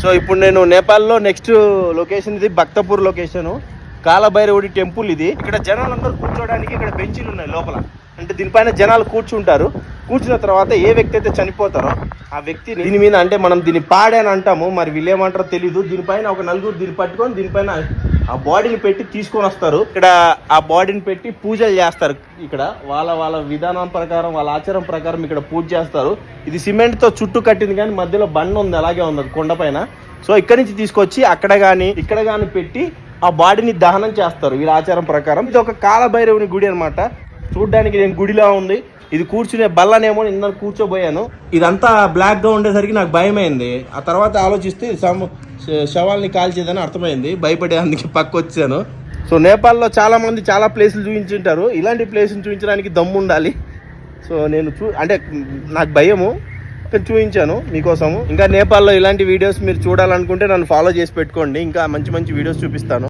So ఇప్పుడు నేను నేపాల్లో నెక్స్ట్ లొకేషన్ ఇది భక్తపూర్ లొకేషన్. కాలభైరవుడి టెంపుల్ ఇది. ఇక్కడ జనాలందరూ కూర్చోడానికి ఇక్కడ బెంచీలు ఉన్నాయి లోపల. అంటే దీనిపైన జనాలు కూర్చుంటారు. కూర్చున్న తర్వాత ఏ వ్యక్తి అయితే చనిపోతారో ఆ వ్యక్తి దీని మీద అంటే మనం దీన్ని పాడే అని అంటాము. మరి వీళ్ళేమంటారో తెలీదు. దీనిపైన ఒక నలుగురు దీన్ని పట్టుకొని దీనిపైన ఆ బాడీని పెట్టి తీసుకొని వస్తారు. ఇక్కడ ఆ బాడీని పెట్టి పూజలు చేస్తారు. ఇక్కడ వాళ్ళ వాళ్ళ విధానం ప్రకారం వాళ్ళ ఆచారం ప్రకారం ఇక్కడ పూజ చేస్తారు. ఇది సిమెంట్తో చుట్టూ కట్టింది కానీ మధ్యలో బండ ఉంది అలాగే ఉంది కొండపైన సో ఇక్కడ నుంచి తీసుకొచ్చి అక్కడ కానీ ఇక్కడ కానీ పెట్టి ఆ బాడీని దహనం చేస్తారు వీళ్ళ ఆచారం ప్రకారం. ఇది ఒక కాలభైరవుని గుడి అన్నమాట. చూడ్డానికి నేను గుడిలా ఉంది. ఇది కూర్చునే బల్లనేమో ఇందాక కూర్చోబోయాను. ఇదంతా బ్లాక్గా ఉండేసరికి నాకు భయమైంది. ఆ తర్వాత ఆలోచిస్తే సమ- శవాల్ని కాల్చేదని అర్థమైంది. భయపడే అందుకే పక్క వచ్చాను సో నేపాల్లో చాలామంది చాలా ప్లేసులు చూపించుంటారు. ఇలాంటి ప్లేసులు చూపించడానికి దమ్ము ఉండాలి సో నేను చూ అంటే నాకు భయము. కానీ చూపించాను మీకోసము. ఇంకా నేపాల్లో ఇలాంటి వీడియోస్ మీరు చూడాలనుకుంటే నన్ను ఫాలో చేసి పెట్టుకోండి. ఇంకా మంచి మంచి వీడియోస్ చూపిస్తాను.